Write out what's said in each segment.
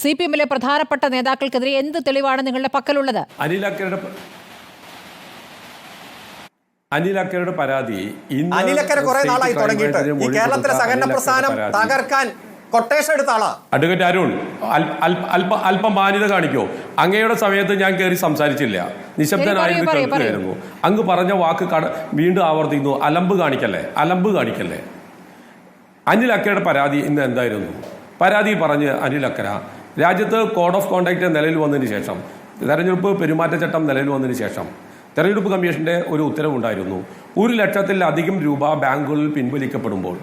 C P എമ്മിലെ പ്രധാനപ്പെട്ട നേതാക്കൾക്കെതിരെ എന്ത് തെളിവാണ് നിങ്ങളുടെ പക്കലുള്ളത്? അനിൽ അക്കരയുടെ അക്കയുടെ പരാതി അനിലക്കര കുറെ നാളായി തുടങ്ങിയിട്ട് ഈ കേരളത്തിലെ സഹകരണ പ്രസ്ഥാനം തകർക്കാൻ കൊട്ടേഷൻ എടുത്ത ആളാ. അഡ്വക്കേറ്റ് അരുൺ അല്പ അല്പം മാന്യത കാണിക്കോ. അങ്ങയുടെ സമയത്ത് ഞാൻ കയറി സംസാരിച്ചില്ല. നിശബ്ദനായിരുന്നു അങ്ങ് പറഞ്ഞ വാക്ക് വീണ്ടും ആവർത്തിക്കുന്നു. അലമ്പ് കാണിക്കല്ലേ? അലമ്പ് കാണിക്കല്ലേ? അനിൽ അക്കയുടെ പരാതി ഇന്ന് എന്തായിരുന്നു? പരാതി പറഞ്ഞ് അനിൽ അക്കര രാജ്യത്ത് കോഡ് ഓഫ് കോണ്ടാക്ട് നിലവിൽ വന്നതിന് ശേഷം തെരഞ്ഞെടുപ്പ് പെരുമാറ്റച്ചട്ടം നിലവിൽ വന്നതിന് ശേഷം തെരഞ്ഞെടുപ്പ് കമ്മീഷന്റെ ഒരു ഉത്തരവുണ്ടായിരുന്നു. ഒരു ലക്ഷത്തിലധികം രൂപ ബാങ്കുകളിൽ പിൻവലിക്കപ്പെടുമ്പോൾ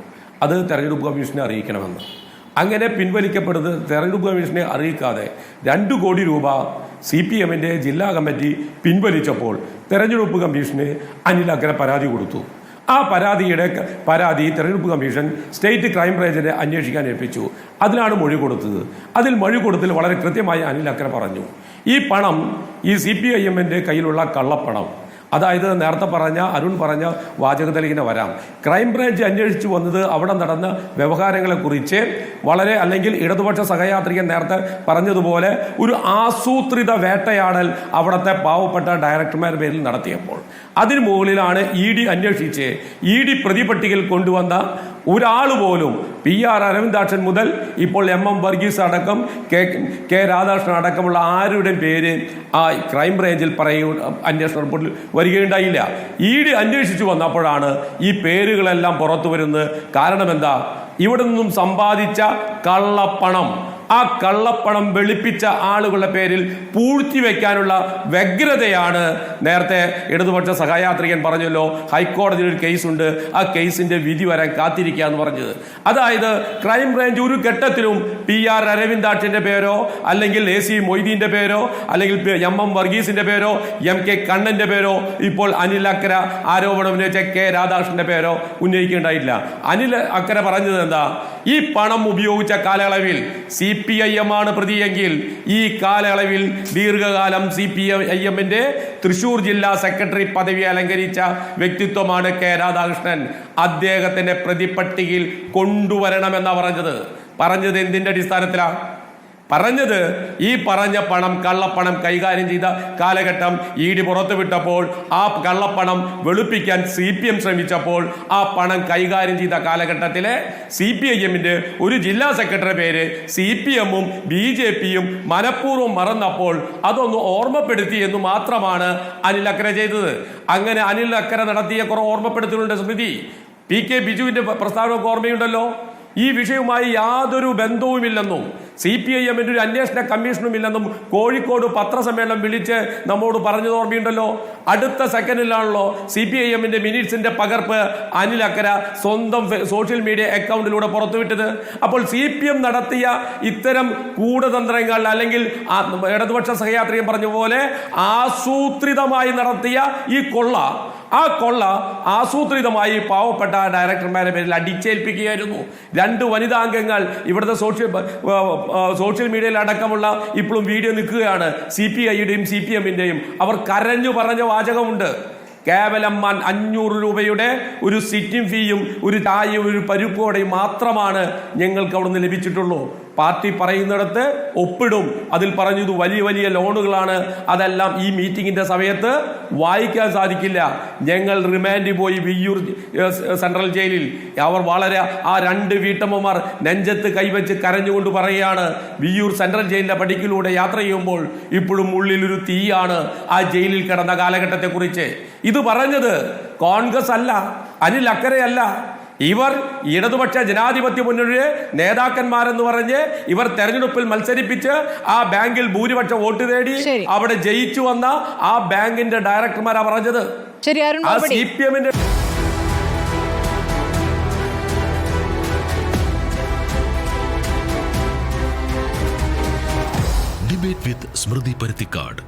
അത് തെരഞ്ഞെടുപ്പ് കമ്മീഷനെ അറിയിക്കണമെന്ന്. അങ്ങനെ പിൻവലിക്കപ്പെടുന്നത് തെരഞ്ഞെടുപ്പ് കമ്മീഷനെ അറിയിക്കാതെ രണ്ട് കോടി രൂപ സി പി എമ്മിന്റെ ജില്ലാ കമ്മിറ്റി പിൻവലിച്ചപ്പോൾ തെരഞ്ഞെടുപ്പ് കമ്മീഷന് അനിൽ അഗ്രഹ പരാതി കൊടുത്തു. ആ പരാതിയുടെ പരാതി തെരഞ്ഞെടുപ്പ് കമ്മീഷൻ സ്റ്റേറ്റ് ക്രൈം ബ്രാഞ്ചിനെ അന്വേഷിക്കാൻ ഏൽപ്പിച്ചു. അതിനാണ് മൊഴി കൊടുത്തത്. അതിൽ മൊഴി കൊടുത്തിൽ വളരെ കൃത്യമായി അനിൽ അക്കര പറഞ്ഞു. ഈ പണം ഈ സി പി ഐ എമ്മിന്റെ കയ്യിലുള്ള കള്ളപ്പണം. അതായത് നേരത്തെ പറഞ്ഞ അരുൺ പറഞ്ഞ വാചകത്തിലേക്ക് വരാം. ക്രൈംബ്രാഞ്ച് അന്വേഷിച്ചു വന്നത് അവിടെ നടന്ന വ്യവഹാരങ്ങളെക്കുറിച്ച് വളരെ അല്ലെങ്കിൽ ഇടതുപക്ഷ സഹയാത്രികൻ നേരത്തെ പറഞ്ഞതുപോലെ ഒരു ആസൂത്രിത വേട്ടയാടൽ അവിടുത്തെ പാവപ്പെട്ട ഡയറക്ടർമാരുടെ പേരിൽ നടത്തിയപ്പോൾ. അതിന് മുകളിലാണ് ഇ ഡി അന്വേഷിച്ച് ഇ ഡി പ്രതിപട്ടികയിൽ കൊണ്ടുവന്ന ഒരാൾ പോലും പി ആർ അരവിന്ദാക്ഷൻ മുതൽ ഇപ്പോൾ എം എം വർഗീസ് അടക്കം കെ കെ രാധാകൃഷ്ണൻ അടക്കമുള്ള ആരുടെയും പേര് ആ ക്രൈംബ്രാഞ്ചിൽ പറയൂ അന്വേഷണ റിപ്പോർട്ടിൽ വരികയുണ്ടായില്ല. ഇ ഡി അന്വേഷിച്ചു വന്നപ്പോഴാണ് ഈ പേരുകളെല്ലാം പുറത്തു വരുന്നത്. കാരണം എന്താ? ഇവിടെ നിന്നും സമ്പാദിച്ച കള്ളപ്പണം ആ കള്ളപ്പണം വെളുപ്പിച്ച ആളുകളുടെ പേരിൽ പൂഴ്ത്തി വെക്കാനുള്ള വ്യഗ്രതയാണ് നേരത്തെ ഇടതുപക്ഷ സഹയാത്രികൻ പറഞ്ഞല്ലോ ഹൈക്കോടതിയിൽ ഒരു കേസുണ്ട് ആ കേസിന്റെ വിധി വരാൻ കാത്തിരിക്കുക എന്ന് പറഞ്ഞത്. അതായത് ക്രൈംബ്രാഞ്ച് ഒരു ഘട്ടത്തിലും പി ആർ അരവിന്ദാക്ഷന്റെ പേരോ അല്ലെങ്കിൽ എ സി മൊയ്തീന്റെ പേരോ അല്ലെങ്കിൽ എം എം വർഗീസിന്റെ പേരോ എം കെ കണ്ണന്റെ പേരോ ഇപ്പോൾ അനിൽ അക്കര ആരോപണം ഉന്നയിച്ച കെ രാധാകൃഷ്ണന്റെ പേരോ ഉന്നയിക്കേണ്ടായിട്ടില്ല അനിൽ അക്കര പറഞ്ഞത് എന്താ? ഈ പണം ഉപയോഗിച്ച കാലയളവിൽ സി പി ഐ എം ആണ് പ്രതിയെങ്കിൽ ഈ കാലയളവിൽ ദീർഘകാലം സി പി ഐ എമ്മിന്റെ തൃശൂർ ജില്ലാ സെക്രട്ടറി പദവി അലങ്കരിച്ച വ്യക്തിത്വമാണ് കെ രാധാകൃഷ്ണൻ. അദ്ദേഹത്തിന്റെ പ്രതിപട്ടികയിൽ കൊണ്ടുവരണമെന്ന് പറഞ്ഞത്. പറഞ്ഞത് എന്തിന്റെ അടിസ്ഥാനത്തിലാണ് പറഞ്ഞത് ഈ പറഞ്ഞ പണം കള്ളപ്പണം കൈകാര്യം ചെയ്ത കാലഘട്ടം ഇ ഡി പുറത്തുവിട്ടപ്പോൾ ആ കള്ളപ്പണം വെളുപ്പിക്കാൻ സി പി എം ശ്രമിച്ചപ്പോൾ ആ പണം കൈകാര്യം ചെയ്ത കാലഘട്ടത്തിലെ സി പി ഐ എമ്മിന്റെ ഒരു ജില്ലാ സെക്രട്ടറി പേര് സി പി എമ്മും ബി ജെ പിയും മനഃപൂർവം മറന്നപ്പോൾ അതൊന്ന് ഓർമ്മപ്പെടുത്തി എന്ന് മാത്രമാണ് അനിൽ അക്കര ചെയ്തത്. അങ്ങനെ അനിൽ അക്കര നടത്തിയ കുറെ ഓർമ്മപ്പെടുത്തലുണ്ട് സ്മൃതി. പി കെ ബിജുവിന്റെ പ്രസ്താവനമൊക്കെ ഓർമ്മയുണ്ടല്ലോ? ഈ വിഷയവുമായി യാതൊരു ബന്ധവുമില്ലെന്നും സി പി ഐ എമ്മിന്റെ ഒരു അന്വേഷണ കമ്മീഷനും ഇല്ലെന്നും കോഴിക്കോട് പത്രസമ്മേളനം വിളിച്ച് നമ്മോട് പറഞ്ഞത് ഓർമ്മയുണ്ടല്ലോ? അടുത്ത സെക്കൻഡിലാണല്ലോ സി പി ഐ എമ്മിന്റെ മിനിറ്റ്സിന്റെ പകർപ്പ് അനിൽ അക്കര സ്വന്തം സോഷ്യൽ മീഡിയ അക്കൗണ്ടിലൂടെ പുറത്തുവിട്ടത്. അപ്പോൾ സി പി എം നടത്തിയ ഇത്തരം കൂടതന്ത്രങ്ങൾ അല്ലെങ്കിൽ ഇടതുപക്ഷ സഹയാത്രിയും പറഞ്ഞ പോലെ ആസൂത്രിതമായി നടത്തിയ ഈ കൊള്ള ആ കൊള്ള ആസൂത്രിതമായി പാവപ്പെട്ട ഡയറക്ടർമാരുടെ പേരിൽ അടിച്ചേൽപ്പിക്കുകയായിരുന്നു. രണ്ട് വനിതാ അംഗങ്ങൾ ഇവിടുത്തെ സോഷ്യൽ സോഷ്യൽ മീഡിയയിൽ അടക്കമുള്ള ഇപ്പോഴും വീഡിയോ നിൽക്കുകയാണ്. സി പി ഐയുടെയും സി പി എമ്മിന്റെയും അവർ കരഞ്ഞു പറഞ്ഞ വാചകമുണ്ട്. കേവലം അഞ്ഞൂറ് രൂപയുടെ ഒരു സിറ്റിംഗ് ഫീയും ഒരു ചായയും ഒരു പരിപ്പോടെയും മാത്രമാണ് ഞങ്ങൾക്ക് അവിടുന്ന് ലഭിച്ചിട്ടുള്ളൂ. പാർട്ടി പറയുന്നിടത്ത് ഒപ്പിടും. അതിൽ പറഞ്ഞത് വലിയ വലിയ ലോണുകളാണ്. അതെല്ലാം ഈ മീറ്റിംഗിന്റെ സമയത്ത് വായിക്കാൻ സാധിക്കില്ല. ഞങ്ങൾ റിമാൻഡ് പോയി വിയ്യൂർ സെൻട്രൽ ജയിലിൽ. അവർ വളരെ ആ രണ്ട് വീട്ടമ്മമാർ നെഞ്ചത്ത് കൈവച്ച് കരഞ്ഞുകൊണ്ട് പറയുകയാണ് വിയ്യൂർ സെൻട്രൽ ജയിലിന്റെ പടിക്കിലൂടെ യാത്ര ചെയ്യുമ്പോൾ ഇപ്പോഴും ഉള്ളിലൊരു തീയാണ് ആ ജയിലിൽ കിടന്ന കാലഘട്ടത്തെ കുറിച്ച് ഇത് പറഞ്ഞത് കോൺഗ്രസ് അല്ല അനിൽ അക്കരയല്ല ഇവർ ഇടതുപക്ഷ ജനാധിപത്യ മുന്നണിയുടെ നേതാക്കന്മാരെന്ന് പറഞ്ഞ് ഇവർ തെരഞ്ഞെടുപ്പിൽ മത്സരിപ്പിച്ച് ആ ബാങ്കിൽ ഭൂരിപക്ഷ വോട്ട് നേടി അവിടെ ജയിച്ചു വന്ന ആ ബാങ്കിന്റെ ഡയറക്ടർമാരാ പറഞ്ഞത്. ആ സി പി എമ്മിന്റെ ഡിബേറ്റ് വിത്ത് സ്മൃതി പരുത്തിക്കാട്